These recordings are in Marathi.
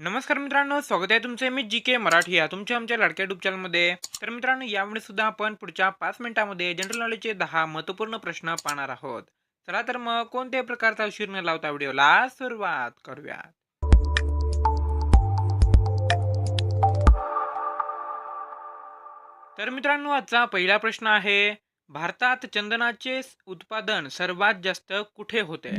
नमस्कार मित्रांनो स्वागत आहे तुमचे मी जी के मराठी या तुमच्या आमच्या लाडक्या युट्यूब चॅनलमध्ये तर मित्रांनो यावेळी सुद्धा आपण पुढच्या पाच मिनिटांमध्ये जनरल नॉलेजचे दहा महत्त्वपूर्ण प्रश्न पाहणार आहोत. चला तर मग कोणत्याही प्रकारचा उशीर न लावता व्हिडिओला सुरुवात करूया तर मित्रांनो आजचा पहिला प्रश्न आहे भारतात चंदनाचे उत्पादन सर्वात जास्त कुठे होते?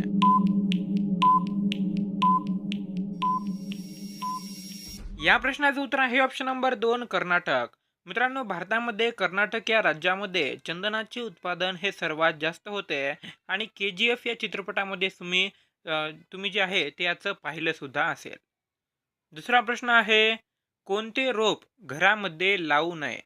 या प्रश्नाचं उत्तर आहे ऑप्शन नंबर दोन कर्नाटक. मित्रांनो भारतामध्ये कर्नाटक या राज्यामध्ये चंदनाचे उत्पादन हे सर्वात जास्त होते. आणि के जी एफ या चित्रपटामध्ये तुम्ही तुम्ही जे आहे ते याचं पाहिलं सुद्धा असेल. दुसरा प्रश्न आहे कोणते रोप घरामध्ये लावू नये?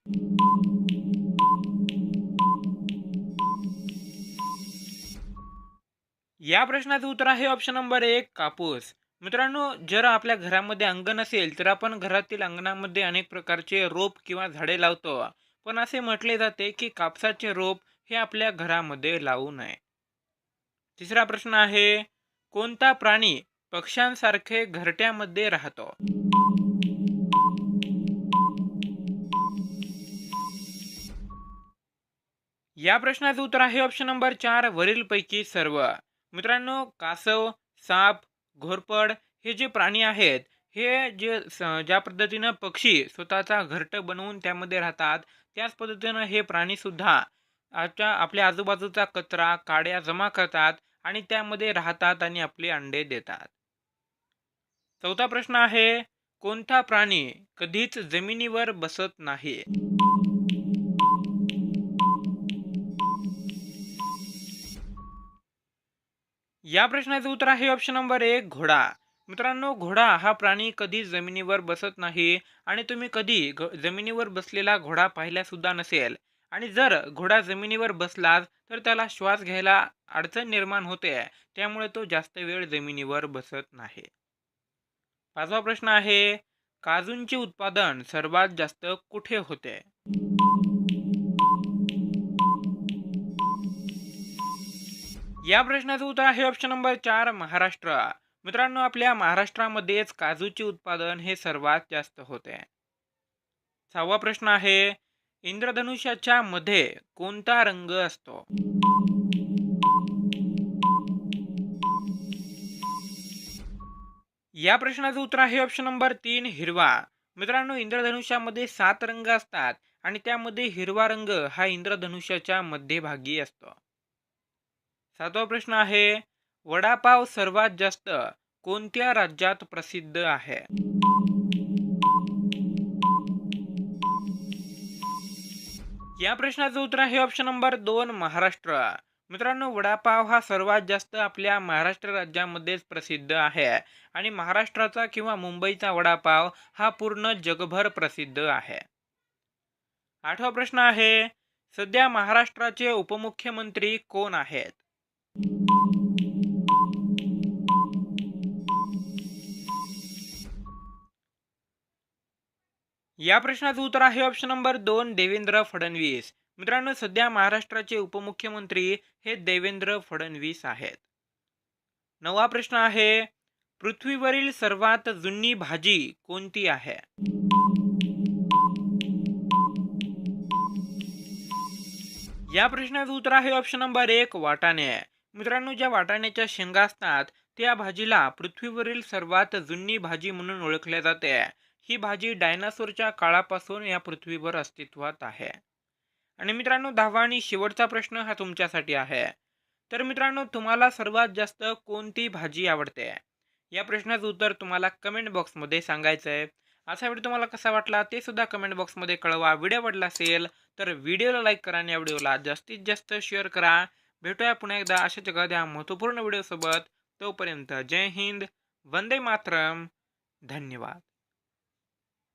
या प्रश्नाचं उत्तर आहे ऑप्शन नंबर एक कापूस. मित्रांनो जर आपल्या घरामध्ये अंगण असेल तर आपण घरातील अंगणामध्ये अनेक प्रकारचे रोप किंवा झाडे लावतो. पण असे म्हटले जाते की कापसाचे रोप हे आपल्या घरामध्ये लावू नये. तिसरा प्रश्न आहे कोणता प्राणी पक्ष्यांसारखे घरट्यामध्ये राहतो? या प्रश्नाचं उत्तर आहे ऑप्शन नंबर चार वरीलपैकी सर्व. मित्रांनो कासव साप घोरपड हे जे प्राणी आहेत हे जे ज्या पद्धतीनं पक्षी स्वतःचा घरट बनवून त्यामध्ये राहतात त्याच पद्धतीनं हे प्राणी सुद्धा आजच्या आपल्या आजूबाजूचा कचरा काड्या जमा करतात आणि त्यामध्ये राहतात आणि आपले अंडे देतात. चौथा प्रश्न आहे कोणता प्राणी कधीच जमिनीवर बसत नाही? या प्रश्नाचं उत्तर आहे ऑप्शन नंबर एक घोडा. मित्रांनो घोडा हा प्राणी कधी जमिनीवर बसत नाही आणि तुम्ही कधी घ- जमिनीवर बसलेला घोडा पाहिला सुद्धा नसेल. आणि जर घोडा जमिनीवर बसलाच तर त्याला श्वास घ्यायला अडचण निर्माण होते. त्यामुळे तो जास्त वेळ जमिनीवर बसत नाही. पाचवा प्रश्न आहे काजूंचे उत्पादन सर्वात जास्त कुठे होते? या प्रश्नाचं उत्तर आहे ऑप्शन नंबर चार महाराष्ट्र. मित्रांनो आपल्या महाराष्ट्रामध्येच काजूचे उत्पादन हे सर्वात जास्त होते. सहावा प्रश्न आहे इंद्रधनुष्याच्या मध्ये कोणता रंग असतो? या प्रश्नाचं उत्तर आहे ऑप्शन नंबर तीन हिरवा. मित्रांनो इंद्रधनुष्यामध्ये सात रंग असतात आणि त्यामध्ये हिरवा रंग हा इंद्रधनुष्याच्या मध्यभागी असतो. सातवा प्रश्न आहे वडापाव सर्वात जास्त कोणत्या राज्यात प्रसिद्ध आहे? या प्रश्नाचं उत्तर आहे ऑप्शन नंबर दोन महाराष्ट्र. मित्रांनो वडापाव हा सर्वात जास्त आपल्या महाराष्ट्र राज्यामध्येच प्रसिद्ध आहे आणि महाराष्ट्राचा किंवा मुंबईचा वडापाव हा पूर्ण जगभर प्रसिद्ध आहे. आठवा प्रश्न आहे सध्या महाराष्ट्राचे उपमुख्यमंत्री कोण आहेत? या प्रश्नाचं उत्तर आहे ऑप्शन नंबर दोन देवेंद्र फडणवीस. मित्रांनो सध्या महाराष्ट्राचे उपमुख्यमंत्री हे देवेंद्र फडणवीस आहेत. नवा प्रश्न आहे पृथ्वीवरील सर्वात जुनी भाजी कोणती आहे? या प्रश्नाचं उत्तर आहे ऑप्शन नंबर एक वाटाणे. मित्रांनो ज्या वाटाण्याच्या शेंगा असतात त्या भाजीला पृथ्वीवरील सर्वात जुनी भाजी म्हणून ओळखल्या जाते. ही भाजी डायनासोरच्या काळापासून या पृथ्वीवर अस्तित्वात आहे. आणि मित्रांनो दहावा आणि शेवटचा प्रश्न हा तुमच्यासाठी आहे. तर मित्रांनो तुम्हाला सर्वात जास्त कोणती भाजी आवडते? या प्रश्नाचं उत्तर तुम्हाला कमेंट बॉक्समध्ये सांगायचं आहे असा व्हिडिओ तुम्हाला कसा वाटला ते सुद्धा कमेंट बॉक्समध्ये कळवा. व्हिडिओ आवडला असेल तर व्हिडिओला लाईक करा आणि या व्हिडिओला जास्तीत जास्त शेअर करा. भेटूया पुन्हा एकदा अशा एखाद्या महत्त्वपूर्ण व्हिडिओसोबत. तोपर्यंत जय हिंद वंदे मातरम. धन्यवाद.